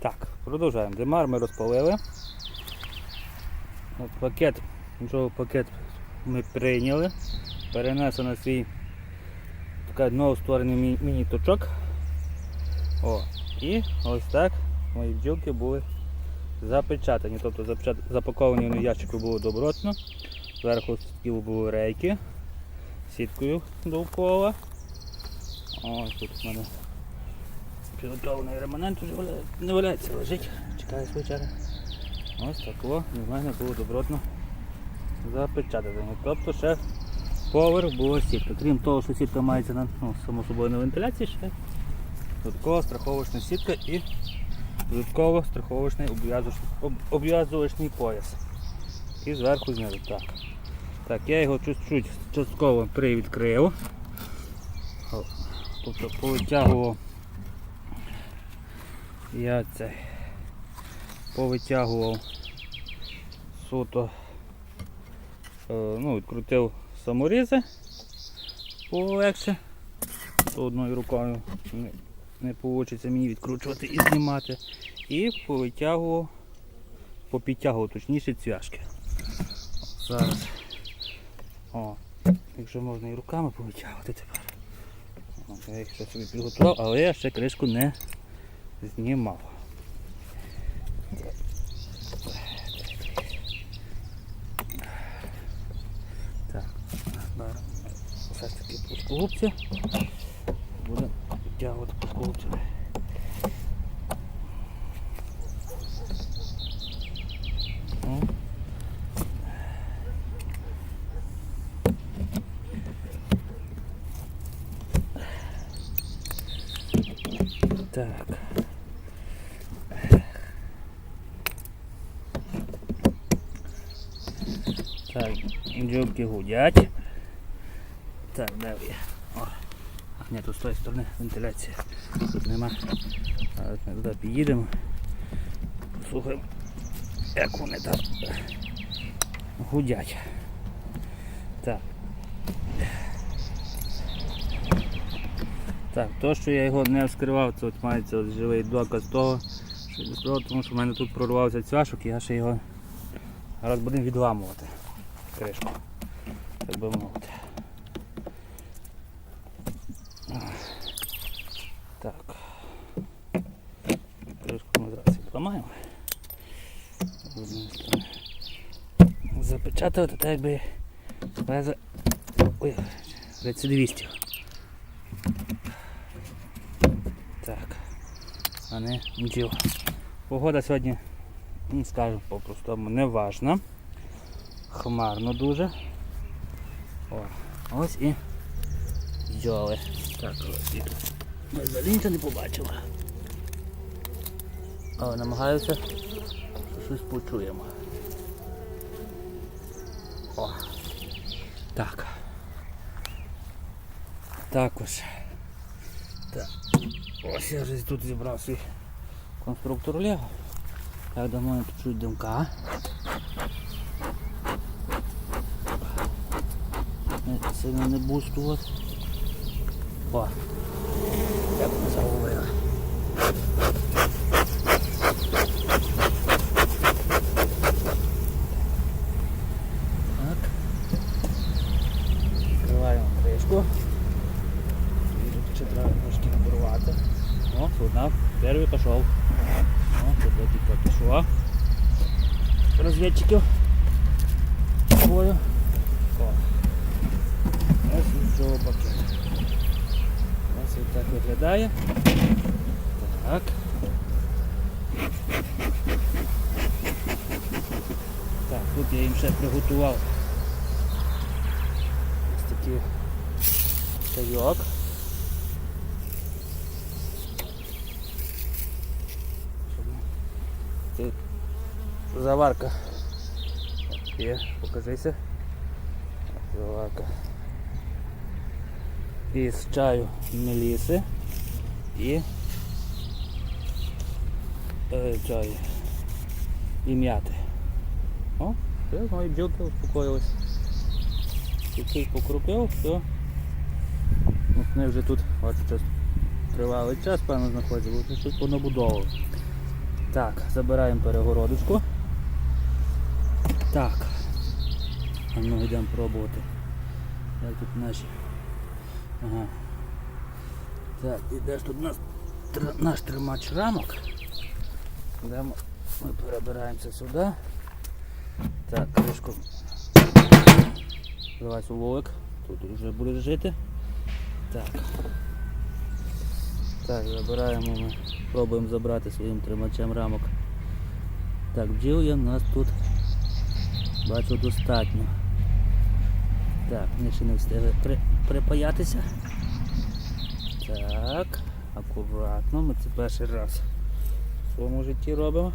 Так, продовжуємо. Демар ми розпалили. От пакет, пакет ми прийняли. Перенесли на свій новостворений мі- міні-точок. О, і ось так мої бджілки були запечатані. Тобто запаковані вони ящику були добротно. Зверху такі були рейки сіткою довкола. Ось тут у мене підготовлений реманент вже не валяється, лежить, чекає чергу. Ось тако в мене було добротно запечатано. Тобто ще поверх була сітка. Крім того, що сітка мається на ну, само собою на вентиляції, ще додаткова страховочна сітка і додатково страховочний обв'язувачний- пояс. І зверху знизу. Так. Так, я його чуть-чуть частково привідкрив. Тобто повитягував я це повитягував суто, е, ну, відкрутив саморізи полегше. То одною рукою не, вийде мені відкручувати і знімати. І повитягував, попідтягував точніше цвяшки. Зараз. О, якщо можна і руками повитягувати тепер. Я їх ще собі підготував, але я ще кришку не знімав. Так, беремо все ж таки плоскогубці. Будемо підтягувати плоскогубцями. О. Так. Так, бджілки гудять. Так, є? О. А, ні, тут з тої сторони вентиляція. Тут нема. Зараз ми туди під'їдемо. Послухаємо, як вони там гудять. Так. Так, то, що я його не вскривав, це от мається от живий доказ того, що тому що в мене тут прорвався цвяшок, і я ще його зараз будемо відламувати кришку. Так би мовити. Так. Кришку ми зараз відламаємо. Запечатувати так якби без ой, рецидивістів. Так. А не бджіл. Погода сьогодні, ну, скажу по-простому, не важна. Хмарно дуже. О, ось і бджоли. Так, ось і тут. Взагалі нічого не побачила. Але намагаюся, що щось почуємо. О. Так. Також. Так. Ось я вже тут зібрав свій конструктор Лего. Так, думаю, тут чуть димка. Не- Сильно не бустувати. О, як ми загубили. Так. Відкриваємо кришку. Ще треба трошки набурувати. О, одна, перший пішов. О, тут декілька пішло. Розвідчиків. Двоє. Цього пакету. Ось він так виглядає. Так. Так, тут я їм ще приготував ось такий чайок. Заварка. Є, покажися. Заварка. Із чаю меліси і е, чай і м'яти. О, все, мої бджілки успокоїлись. Чуть-чуть покрупив, все. От Вони вже тут, бачу, тривалий час, певно, знаходяться, бо щось понабудовували. Так, забираємо перегородочку. Так. А ну йдемо пробувати. Як тут наші. Ага. Так, і де ж тут у нас наш тримач рамок? Йдемо, ми перебираємося сюди. Так, кришку. Давай вулик. Тут вже буде жити. Так. Так, забираємо ми, пробуємо забрати своїм тримачем рамок. Так, бджіл в нас тут бачу достатньо. Так, вони ще не встигли при, припаятися. Так, акуратно, ми це перший раз в своєму житті робимо.